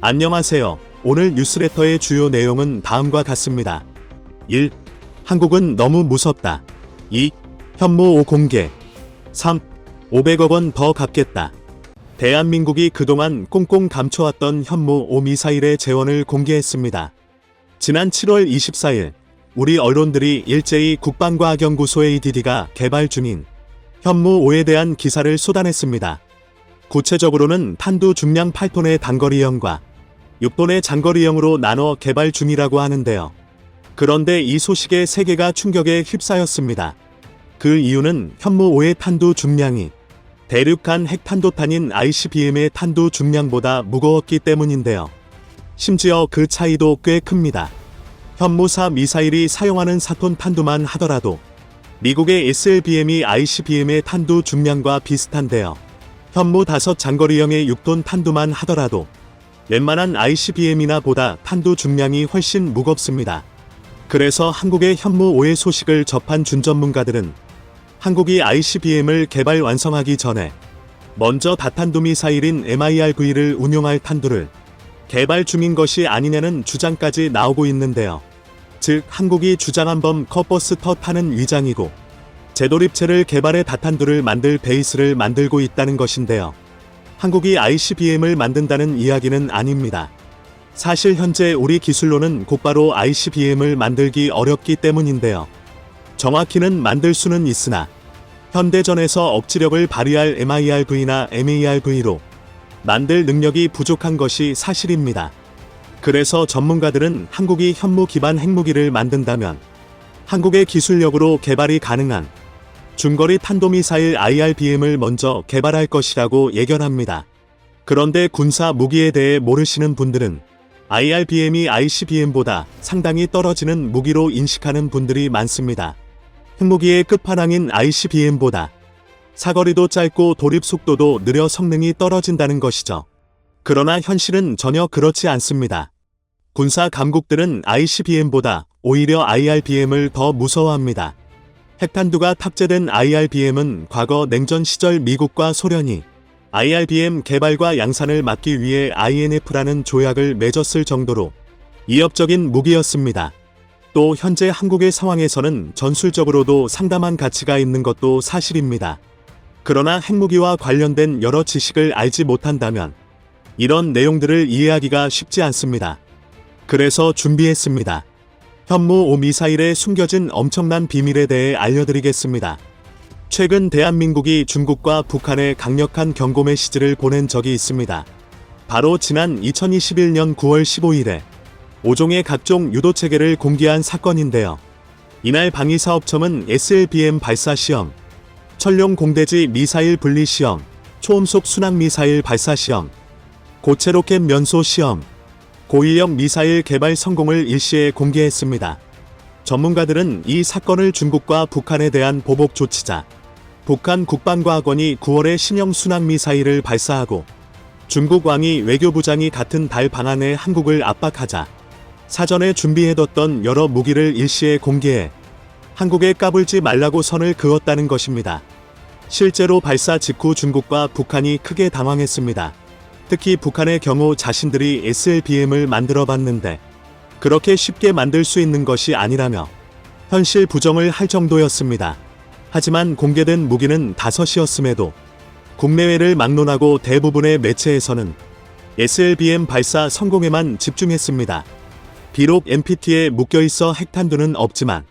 안녕하세요. 오늘 뉴스레터의 주요 내용은 다음과 같습니다. 1. 한국은 너무 무섭다. 2. 현무 5 공개. 3. 500억 원 더 갚겠다. 대한민국이 그동안 꽁꽁 감춰왔던 현무 5 미사일의 재원을 공개했습니다. 지난 7월 24일 우리 언론들이 일제히 국방과학연구소 ADD가 개발 중인 현무 5에 대한 기사를 쏟아냈습니다. 구체적으로는 탄두 중량 8톤의 단거리형과 6톤의 장거리형으로 나눠 개발 중이라고 하는데요. 그런데 이 소식에 세계가 충격에 휩싸였습니다. 그 이유는 현무 5의 탄두 중량이 대륙간 핵탄도탄인 ICBM의 탄두 중량보다 무거웠기 때문인데요. 심지어 그 차이도 꽤 큽니다. 현무사 미사일이 사용하는 4톤 탄두만 하더라도 미국의 SLBM이 ICBM의 탄두 중량과 비슷한데요. 현무 5 장거리형의 6톤 탄두만 하더라도 웬만한 ICBM이나 보다 탄두 중량이 훨씬 무겁습니다. 그래서 한국의 현무 5의 소식을 접한 준 전문가들은 한국이 ICBM을 개발 완성하기 전에 먼저 다탄두 미사일인 MIR-V를 운용할 탄두를 개발 중인 것이 아니냐는 주장까지 나오고 있는데요. 즉 한국이 주장한 범 커버스터 타는 위장이고 재도립체를 개발해 다탄두를 만들 베이스를 만들고 있다는 것인데요. 한국이 ICBM을 만든다는 이야기는 아닙니다. 사실 현재 우리 기술로는 곧바로 ICBM을 만들기 어렵기 때문인데요. 정확히는 만들 수는 있으나 현대전에서 억지력을 발휘할 MIR-V나 MAR-V로 만들 능력이 부족한 것이 사실입니다. 그래서 전문가들은 한국이 현무 기반 핵무기를 만든다면 한국의 기술력으로 개발이 가능한 중거리 탄도미사일 IRBM을 먼저 개발할 것이라고 예견합니다. 그런데 군사 무기에 대해 모르시는 분들은 IRBM이 ICBM보다 상당히 떨어지는 무기로 인식하는 분들이 많습니다. 핵무기의 끝판왕인 ICBM보다 사거리도 짧고 도립 속도도 느려 성능이 떨어진다는 것이죠. 그러나 현실은 전혀 그렇지 않습니다. 군사 감국들은 ICBM보다 오히려 IRBM을 더 무서워합니다. 핵탄두가 탑재된 IRBM은 과거 냉전 시절 미국과 소련이 IRBM 개발과 양산을 막기 위해 INF라는 조약을 맺었을 정도로 이협적인 무기였습니다. 또 현재 한국의 상황에서는 전술적으로도 상당한 가치가 있는 것도 사실입니다. 그러나 핵무기와 관련된 여러 지식을 알지 못한다면 이런 내용들을 이해하기가 쉽지 않습니다. 그래서 준비했습니다. 현무 5 미사일에 숨겨진 엄청난 비밀에 대해 알려드리겠습니다. 최근 대한민국이 중국과 북한에 강력한 경고 메시지를 보낸 적이 있습니다. 바로 지난 2021년 9월 15일에 5종의 각종 유도 체계를 공개한 사건인데요. 이날 방위사업청은 SLBM 발사 시험, 천룡 공대지 미사일 분리 시험, 초음속 순항 미사일 발사 시험, 고체 로켓 면소 시험, 고위력 미사일 개발 성공을 일시에 공개했습니다. 전문가들은 이 사건을 중국과 북한에 대한 보복 조치자, 북한 국방과학원이 9월에 신형 순항 미사일을 발사하고 중국 왕이 외교부장이 같은 달 방안에 한국을 압박하자 사전에 준비해뒀던 여러 무기를 일시에 공개해 한국에 까불지 말라고 선을 그었다는 것입니다. 실제로 발사 직후 중국과 북한이 크게 당황했습니다. 특히 북한의 경우 자신들이 SLBM을 만들어 봤는데 그렇게 쉽게 만들 수 있는 것이 아니라며 현실 부정을 할 정도였습니다. 하지만 공개된 무기는 다섯이었음에도 국내외를 막론하고 대부분의 매체에서는 SLBM 발사 성공에만 집중했습니다. 비록 NPT에 묶여있어 핵탄두는 없지만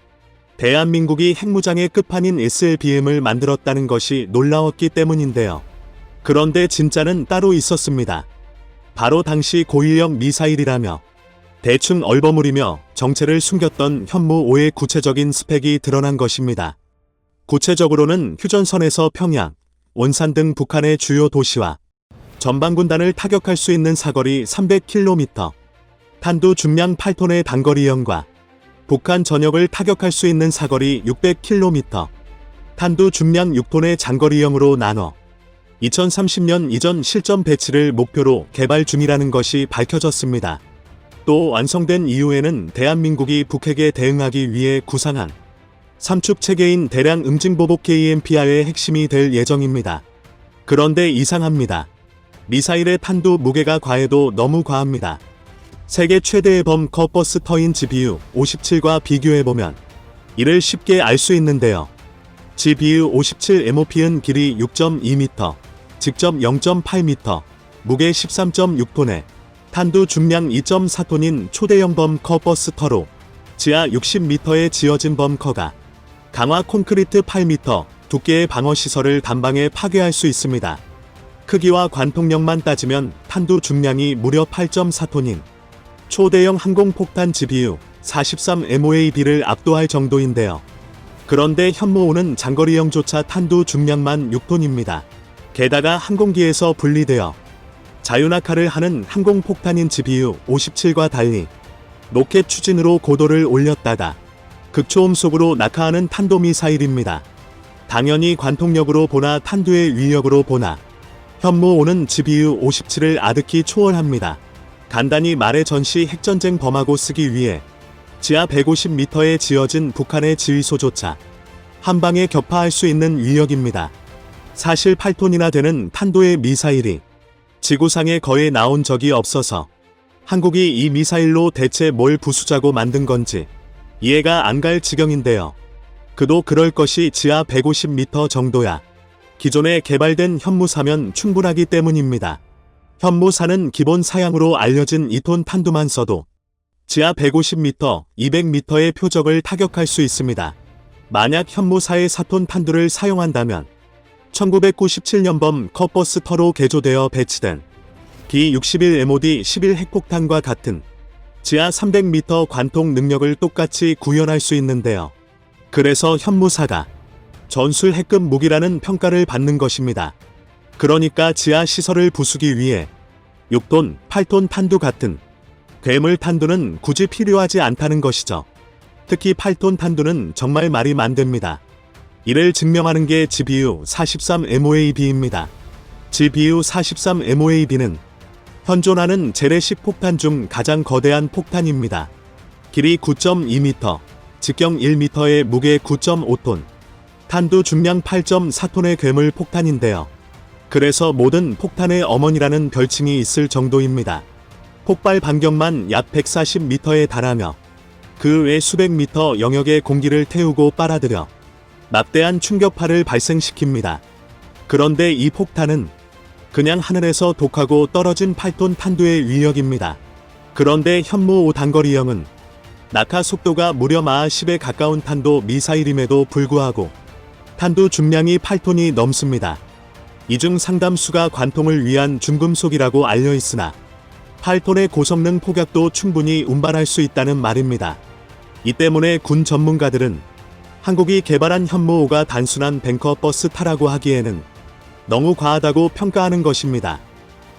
대한민국이 핵무장의 끝판인 SLBM을 만들었다는 것이 놀라웠기 때문인데요. 그런데 진짜는 따로 있었습니다. 바로 당시 고위력 미사일이라며 대충 얼버무리며 정체를 숨겼던 현무 5의 구체적인 스펙이 드러난 것입니다. 구체적으로는 휴전선에서 평양, 원산 등 북한의 주요 도시와 전방군단을 타격할 수 있는 사거리 300km, 탄두 중량 8톤의 단거리형과 북한 전역을 타격할 수 있는 사거리 600km, 탄두 중량 6톤의 장거리형으로 나눠 2030년 이전 실전 배치를 목표로 개발 중이라는 것이 밝혀졌습니다. 또 완성된 이후에는 대한민국이 북핵에 대응하기 위해 구상한 삼축 체계인 대량 음증 보복 KMPR의 핵심이 될 예정입니다. 그런데 이상합니다. 미사일의 탄두 무게가 과해도 너무 과합니다. 세계 최대의 범커 버스터인 GBU 57과 비교해보면 이를 쉽게 알 수 있는데요. GBU 57 MOP은 길이 6.2m, 직접 0.8m, 무게 13.6톤에 탄두 중량 2.4톤인 초대형 범커 버스터로 지하 60m에 지어진 범커가 강화 콘크리트 8m, 두께의 방어 시설을 단방에 파괴할 수 있습니다. 크기와 관통력만 따지면 탄두 중량이 무려 8.4톤인 초대형 항공폭탄 GBU 43MOAB를 압도할 정도인데요. 그런데 현무호는 장거리형조차 탄두 중량만 6톤입니다. 게다가 항공기에서 분리되어 자유낙하를 하는 항공폭탄인 GBU 57과 달리 로켓 추진으로 고도를 올렸다가 극초음 속으로 낙하하는 탄도미사일입니다. 당연히 관통력으로 보나 탄두의 위력으로 보나 현무호는 GBU 57을 아득히 초월합니다. 간단히 말해 전시 핵전쟁 범하고 쓰기 위해 지하 150m에 지어진 북한의 지휘소조차 한 방에 격파할 수 있는 위력입니다. 사실 8톤이나 되는 탄도의 미사일이 지구상에 거의 나온 적이 없어서 한국이 이 미사일로 대체 뭘 부수자고 만든 건지 이해가 안 갈 지경인데요. 그도 그럴 것이 지하 150m 정도야. 기존에 개발된 현무사면 충분하기 때문입니다. 현무사는 기본 사양으로 알려진 2톤 탄두만 써도 지하 150m, 200m의 표적을 타격할 수 있습니다. 만약 현무사의 4톤 탄두를 사용한다면 1997년 범 컵버스터로 개조되어 배치된 B-61MOD 11 핵폭탄과 같은 지하 300m 관통 능력을 똑같이 구현할 수 있는데요. 그래서 현무사가 전술 핵급 무기라는 평가를 받는 것입니다. 그러니까 지하 시설을 부수기 위해 6톤, 8톤 탄두 같은 괴물 탄두는 굳이 필요하지 않다는 것이죠. 특히 8톤 탄두는 정말 말이 많됩니다. 이를 증명하는 게 GBU 43MOAB입니다. GBU 43MOAB는 현존하는 재래식 폭탄 중 가장 거대한 폭탄입니다. 길이 9.2m, 직경 1m의 무게 9.5톤, 탄두 중량 8.4톤의 괴물 폭탄인데요. 그래서 모든 폭탄의 어머니라는 별칭이 있을 정도입니다. 폭발 반경만 약 140m에 달하며 그 외 수백 미터 영역의 공기를 태우고 빨아들여 막대한 충격파를 발생시킵니다. 그런데 이 폭탄은 그냥 하늘에서 독하고 떨어진 8톤 탄두의 위력입니다. 그런데 현무 5단거리형은 낙하 속도가 무려 마하 10에 가까운 탄도 미사일임에도 불구하고 탄두 중량이 8톤이 넘습니다. 이 중 상담수가 관통을 위한 중금속이라고 알려 있으나 8톤의 고성능 폭약도 충분히 운반할 수 있다는 말입니다. 이 때문에 군 전문가들은 한국이 개발한 현무호가 단순한 뱅커 버스 타라고 하기에는 너무 과하다고 평가하는 것입니다.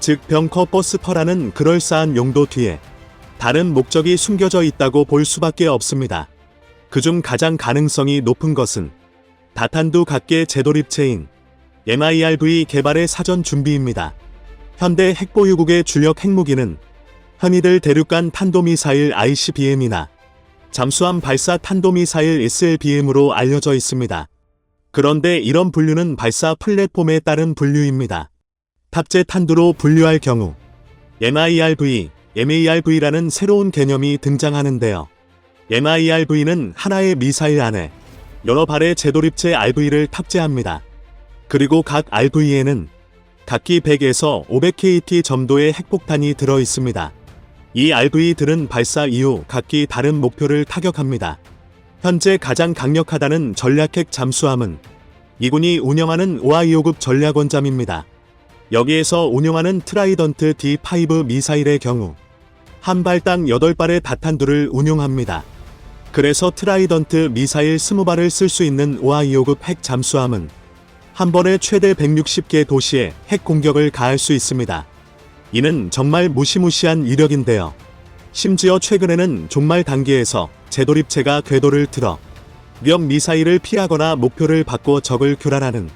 즉 벙커 버스터라는 그럴싸한 용도 뒤에 다른 목적이 숨겨져 있다고 볼 수밖에 없습니다. 그중 가장 가능성이 높은 것은 다탄두 각계 재도립체인 MIRV 개발의 사전 준비입니다. 현대 핵보유국의 주력 핵무기는 흔히들 대륙간 탄도미사일 ICBM이나 잠수함 발사 탄도미사일 SLBM으로 알려져 있습니다. 그런데 이런 분류는 발사 플랫폼에 따른 분류입니다. 탑재 탄두로 분류할 경우 MIRV, MARV라는 새로운 개념이 등장하는데요. MIRV는 하나의 미사일 안에 여러 발의 재도립체 RV를 탑재합니다. 그리고 각 RV에는 각기 100에서 500KT 정도의 핵폭탄이 들어 있습니다. 이 RV들은 발사 이후 각기 다른 목표를 타격합니다. 현재 가장 강력하다는 전략핵 잠수함은 이군이 운영하는 오하이오급 전략원잠입니다. 여기에서 운용하는 트라이던트 D5 미사일의 경우 한 발당 8발의 다탄두를 운용합니다. 그래서 트라이던트 미사일 20발을 쓸 수 있는 오하이오급 핵 잠수함은 한 번에 최대 160개 도시에 핵 공격을 가할 수 있습니다. 이는 정말 무시무시한 위력인데요. 심지어 최근에는 종말 단계에서 재도립체가 궤도를 틀어 명 미사일을 피하거나 목표를 바꿔 적을 교란하는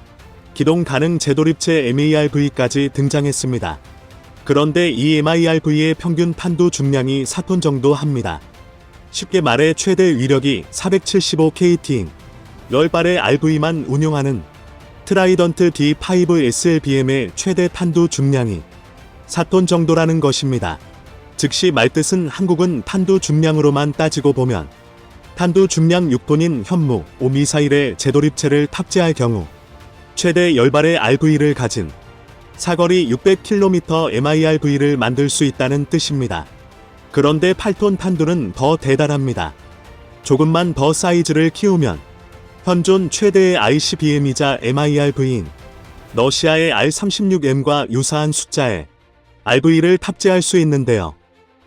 기동 가능 재도립체 MARV까지 등장했습니다. 그런데 이 MIRV의 평균 탄두 중량이 4톤 정도 합니다. 쉽게 말해 최대 위력이 475KT인 10발의 RV만 운용하는 트라이던트 D5 SLBM의 최대 탄두 중량이 4톤 정도라는 것입니다. 즉시 말뜻은 한국은 탄두 중량으로만 따지고 보면 탄두 중량 6톤인 현무 5 미사일의 재도립체를 탑재할 경우 최대 10발의 RV를 가진 사거리 600km MIRV를 만들 수 있다는 뜻입니다. 그런데 8톤 탄두는 더 대단합니다. 조금만 더 사이즈를 키우면 현존 최대의 ICBM이자 MIRV인 러시아의 R-36M과 유사한 숫자의 RV를 탑재할 수 있는데요.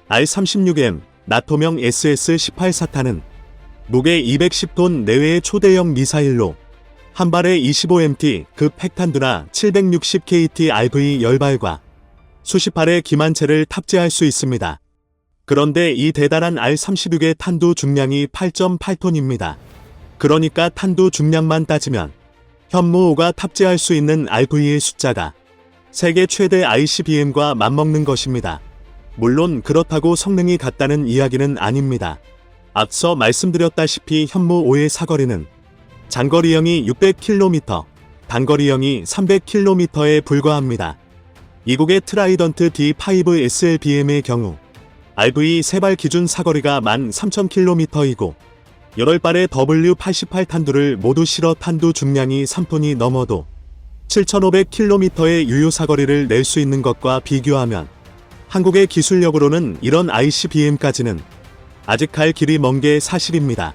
R-36M, 나토명 SS-18 사탄은 무게 210톤 내외의 초대형 미사일로 한 발에 25MT 급 핵탄두나 760KT RV 10발과 수십 발의 기만체를 탑재할 수 있습니다. 그런데 이 대단한 R-36의 탄두 중량이 8.8톤입니다. 그러니까 탄두 중량만 따지면 현무호가 탑재할 수 있는 RV의 숫자가 세계 최대 ICBM과 맞먹는 것입니다. 물론 그렇다고 성능이 같다는 이야기는 아닙니다. 앞서 말씀드렸다시피 현무5의 사거리는 장거리형이 600km, 단거리형이 300km에 불과합니다. 이국의 트라이던트 D5 SLBM의 경우 RV 세발 기준 사거리가 13,000km이고 8발의 W88 탄두를 모두 실어 탄두 중량이 3톤이 넘어도 7,500km의 유효 사거리를 낼 수 있는 것과 비교하면 한국의 기술력으로는 이런 ICBM까지는 아직 갈 길이 먼 게 사실입니다.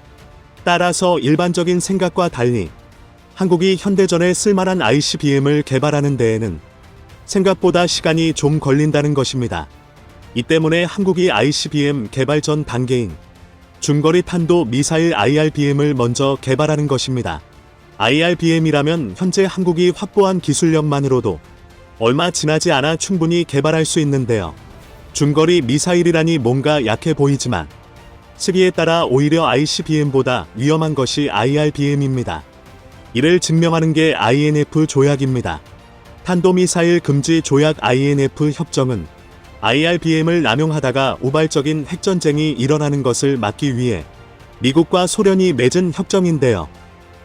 따라서 일반적인 생각과 달리 한국이 현대전에 쓸만한 ICBM을 개발하는 데에는 생각보다 시간이 좀 걸린다는 것입니다. 이 때문에 한국이 ICBM 개발 전 단계인 중거리 탄도 미사일 IRBM을 먼저 개발하는 것입니다. IRBM이라면 현재 한국이 확보한 기술력만으로도 얼마 지나지 않아 충분히 개발할 수 있는데요. 중거리 미사일이라니 뭔가 약해 보이지만 시기에 따라 오히려 ICBM보다 위험한 것이 IRBM입니다. 이를 증명하는 게 INF 조약입니다. 탄도미사일 금지 조약 INF 협정은 IRBM을 남용하다가 우발적인 핵전쟁이 일어나는 것을 막기 위해 미국과 소련이 맺은 협정인데요.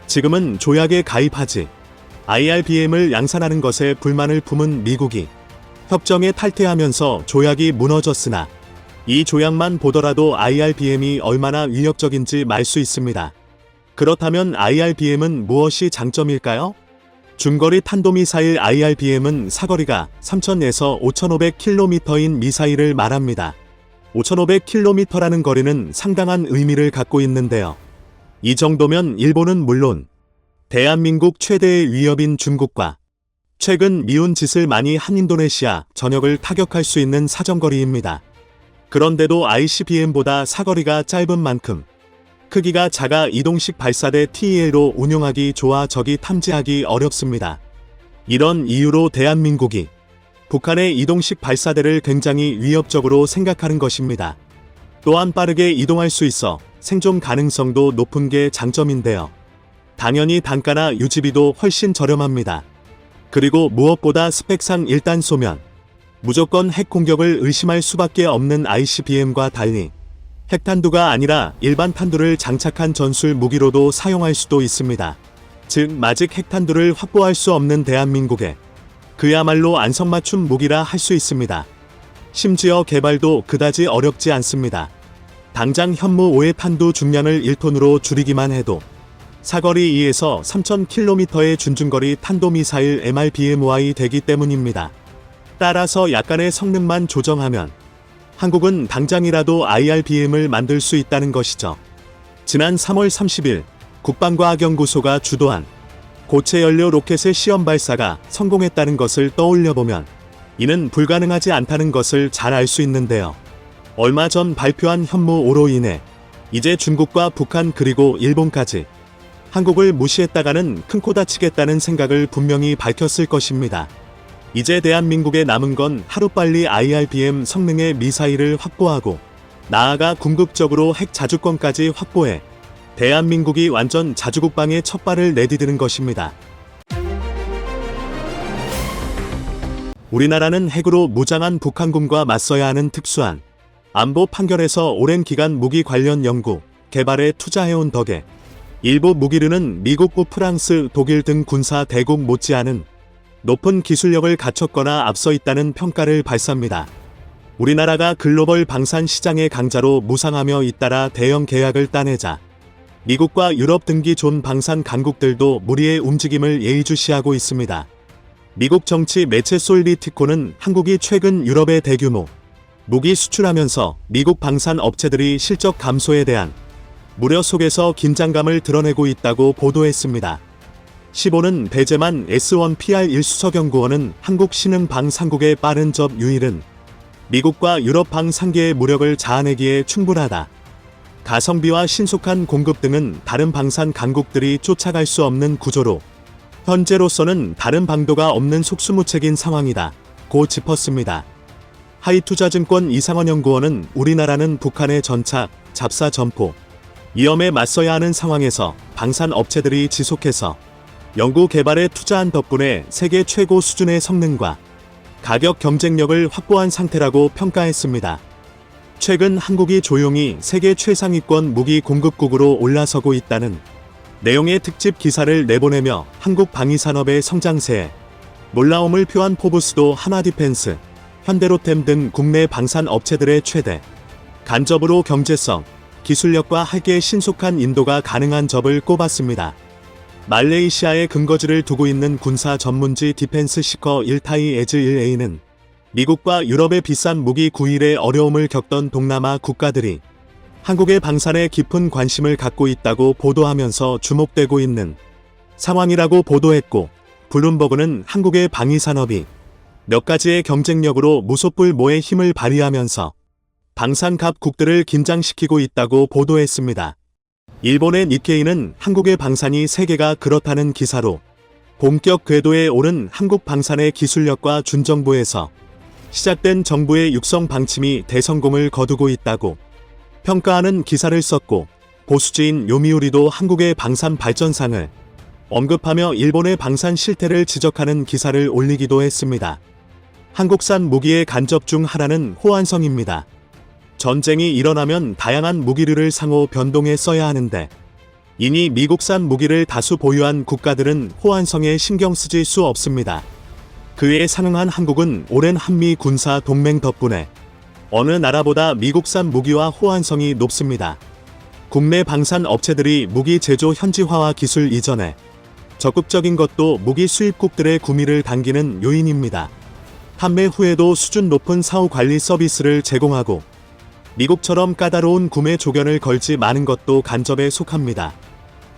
지금은 조약에 가입하지 IRBM을 양산하는 것에 불만을 품은 미국이 협정에 탈퇴하면서 조약이 무너졌으나 이 조약만 보더라도 IRBM이 얼마나 위협적인지 말 수 있습니다. 그렇다면 IRBM은 무엇이 장점일까요? 중거리 탄도미사일 IRBM은 사거리가 3,000에서 5,500km인 미사일을 말합니다. 5,500km라는 거리는 상당한 의미를 갖고 있는데요. 이 정도면 일본은 물론 대한민국 최대의 위협인 중국과 최근 미운 짓을 많이 한 인도네시아 전역을 타격할 수 있는 사정거리입니다. 그런데도 ICBM보다 사거리가 짧은 만큼 크기가 작아 이동식 발사대 TEL로 운용하기 좋아 적이 탐지하기 어렵습니다. 이런 이유로 대한민국이 북한의 이동식 발사대를 굉장히 위협적으로 생각하는 것입니다. 또한 빠르게 이동할 수 있어 생존 가능성도 높은 게 장점인데요. 당연히 단가나 유지비도 훨씬 저렴합니다. 그리고 무엇보다 스펙상 일단 쏘면 무조건 핵 공격을 의심할 수밖에 없는 ICBM과 달리 핵탄두가 아니라 일반 탄두를 장착한 전술 무기로도 사용할 수도 있습니다. 즉, 마직 핵탄두를 확보할 수 없는 대한민국에 그야말로 안성맞춤 무기라 할 수 있습니다. 심지어 개발도 그다지 어렵지 않습니다. 당장 현무 5의 탄두 중량을 1톤으로 줄이기만 해도 사거리 2에서 3,000km의 준중거리 탄도미사일 MRBMY 되기 때문입니다. 따라서 약간의 성능만 조정하면 한국은 당장이라도 IRBM을 만들 수 있다는 것이죠. 지난 3월 30일 국방과학연구소가 주도한 고체 연료 로켓의 시험 발사가 성공했다는 것을 떠올려 보면 이는 불가능하지 않다는 것을 잘 알 수 있는데요. 얼마 전 발표한 현무 5로 인해 이제 중국과 북한 그리고 일본까지 한국을 무시했다가는 큰 코 다치겠다는 생각을 분명히 밝혔을 것입니다. 이제 대한민국에 남은 건 하루빨리 IRBM 성능의 미사일을 확보하고 나아가 궁극적으로 핵 자주권까지 확보해 대한민국이 완전 자주국방의 첫 발을 내디디는 것입니다. 우리나라는 핵으로 무장한 북한군과 맞서야 하는 특수한 안보 판결에서 오랜 기간 무기 관련 연구, 개발에 투자해온 덕에 일부 무기류는 미국과 프랑스, 독일 등 군사 대국 못지않은 높은 기술력을 갖췄거나 앞서 있다는 평가를 발사합니다. 우리나라가 글로벌 방산 시장의 강자로 무상하며 잇따라 대형 계약을 따내자 미국과 유럽 등기 존 방산 강국들도 무리의 움직임을 예의주시하고 있습니다. 미국 정치 매체 솔리티코는 한국이 최근 유럽의 대규모 무기 수출하면서 미국 방산 업체들이 실적 감소에 대한 무려 속에서 긴장감을 드러내고 있다고 보도했습니다. 15는 배재만 S1PR 1수석 연구원은 한국 신흥 방산국의 빠른 접 유일은 미국과 유럽 방산계의 무력을 자아내기에 충분하다. 가성비와 신속한 공급 등은 다른 방산 강국들이 쫓아갈 수 없는 구조로 현재로서는 다른 방도가 없는 속수무책인 상황이다. 고 짚었습니다. 하이투자증권 이상원 연구원은 우리나라는 북한의 전착, 잡사 점포, 위험에 맞서야 하는 상황에서 방산 업체들이 지속해서 연구 개발에 투자한 덕분에 세계 최고 수준의 성능과 가격 경쟁력을 확보한 상태라고 평가했습니다. 최근 한국이 조용히 세계 최상위권 무기 공급국으로 올라서고 있다는 내용의 특집 기사를 내보내며 한국 방위산업의 성장세에 놀라움을 표한 포브스도 하나디펜스, 현대로템 등 국내 방산 업체들의 최대 간접으로 경제성, 기술력과 하계의 신속한 인도가 가능한 접을 꼽았습니다. 말레이시아에 근거지를 두고 있는 군사 전문지 디펜스 시커 1타이 에즈 1A는 미국과 유럽의 비싼 무기 구일에 어려움을 겪던 동남아 국가들이 한국의 방산에 깊은 관심을 갖고 있다고 보도하면서 주목되고 있는 상황이라고 보도했고 블룸버그는 한국의 방위 산업이 몇 가지의 경쟁력으로 무소불 모의 힘을 발휘하면서 방산갑 국들을 긴장시키고 있다고 보도했습니다. 일본의 니케이는 한국의 방산이 세계가 그렇다는 기사로 본격 궤도에 오른 한국 방산의 기술력과 준정부에서 시작된 정부의 육성 방침이 대성공을 거두고 있다고 평가하는 기사를 썼고 보수지인 요미우리도 한국의 방산 발전상을 언급하며 일본의 방산 실태를 지적하는 기사를 올리기도 했습니다. 한국산 무기의 간접 중 하나는 호환성입니다. 전쟁이 일어나면 다양한 무기류를 상호 변동해 써야 하는데 이니 미국산 무기를 다수 보유한 국가들은 호환성에 신경 쓰지 수 없습니다. 그에 상응한 한국은 오랜 한미 군사 동맹 덕분에 어느 나라보다 미국산 무기와 호환성이 높습니다. 국내 방산 업체들이 무기 제조 현지화와 기술 이전에 적극적인 것도 무기 수입국들의 구미를 당기는 요인입니다. 판매 후에도 수준 높은 사후 관리 서비스를 제공하고 미국처럼 까다로운 구매 조건을 걸지 많은 것도 간접에 속합니다.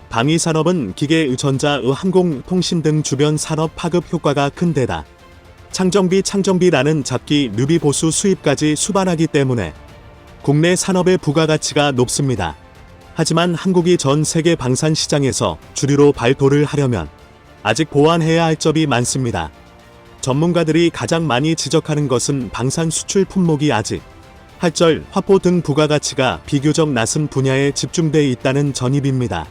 방위 산업은 기계, 전자, 항공, 통신 등 주변 산업 파급 효과가 큰 데다 창정비, 창정비라는 잡기, 뉴비 보수 수입까지 수반하기 때문에 국내 산업의 부가가치가 높습니다. 하지만 한국이 전 세계 방산 시장에서 주류로 발도를 하려면 아직 보완해야 할 점이 많습니다. 전문가들이 가장 많이 지적하는 것은 방산 수출 품목이 아직 할절, 화포 등 부가가치가 비교적 낮은 분야에 집중돼 있다는 전입입니다.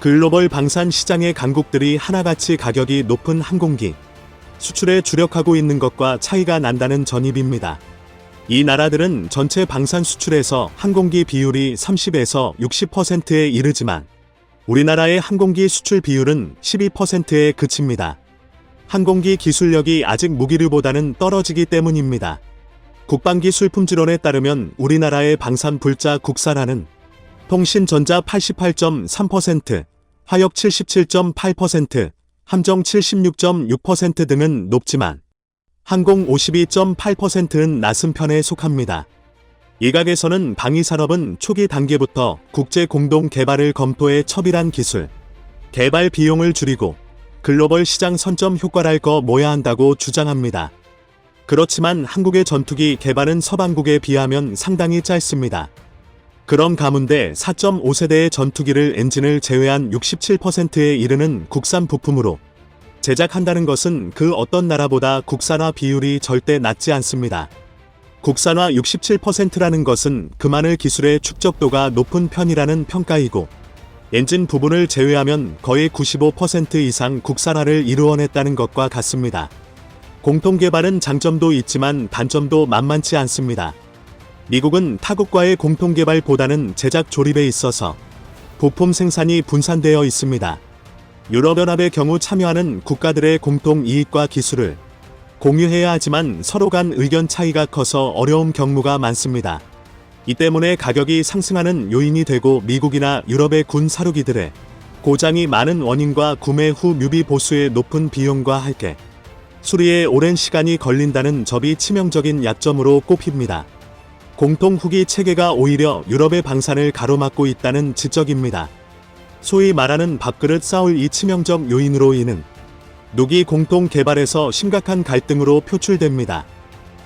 글로벌 방산 시장의 강국들이 하나같이 가격이 높은 항공기, 수출에 주력하고 있는 것과 차이가 난다는 전입입니다. 이 나라들은 전체 방산 수출에서 항공기 비율이 30에서 60%에 이르지만 우리나라의 항공기 수출 비율은 12%에 그칩니다. 항공기 기술력이 아직 무기류보다는 떨어지기 때문입니다. 국방기술 품질원에 따르면 우리나라의 방산 불자 국산화는 통신 전자 88.3%, 화력 77.8%, 함정 76.6% 등은 높지만 항공 52.8%는 낮은 편에 속합니다. 일각에서는 방위산업은 초기 단계부터 국제 공동 개발을 검토해 첩일한 기술, 개발 비용을 줄이고 글로벌 시장 선점 효과랄 거 모야 한다고 주장합니다. 그렇지만 한국의 전투기 개발은 서방국에 비하면 상당히 짧습니다. 그런 가운데 4.5세대의 전투기를 엔진을 제외한 67%에 이르는 국산 부품으로 제작한다는 것은 그 어떤 나라보다 국산화 비율이 절대 낮지 않습니다. 국산화 67%라는 것은 그만을 기술의 축적도가 높은 편이라는 평가이고 엔진 부분을 제외하면 거의 95% 이상 국산화를 이루어냈다는 것과 같습니다. 공통 개발은 장점도 있지만 단점도 만만치 않습니다. 미국은 타국과의 공통 개발보다는 제작 조립에 있어서 부품 생산이 분산되어 있습니다. 유럽연합의 경우 참여하는 국가들의 공통 이익과 기술을 공유해야 하지만 서로 간 의견 차이가 커서 어려움 경무가 많습니다. 이 때문에 가격이 상승하는 요인이 되고 미국이나 유럽의 군 사루기들의 고장이 많은 원인과 구매 후 뮤비 보수의 높은 비용과 할게 수리에 오랜 시간이 걸린다는 점이 치명적인 약점으로 꼽힙니다. 공통 후기 체계가 오히려 유럽의 방산을 가로막고 있다는 지적입니다. 소위 말하는 밥그릇 싸울 이 치명적 요인으로 인은 누기 공동 개발에서 심각한 갈등으로 표출됩니다.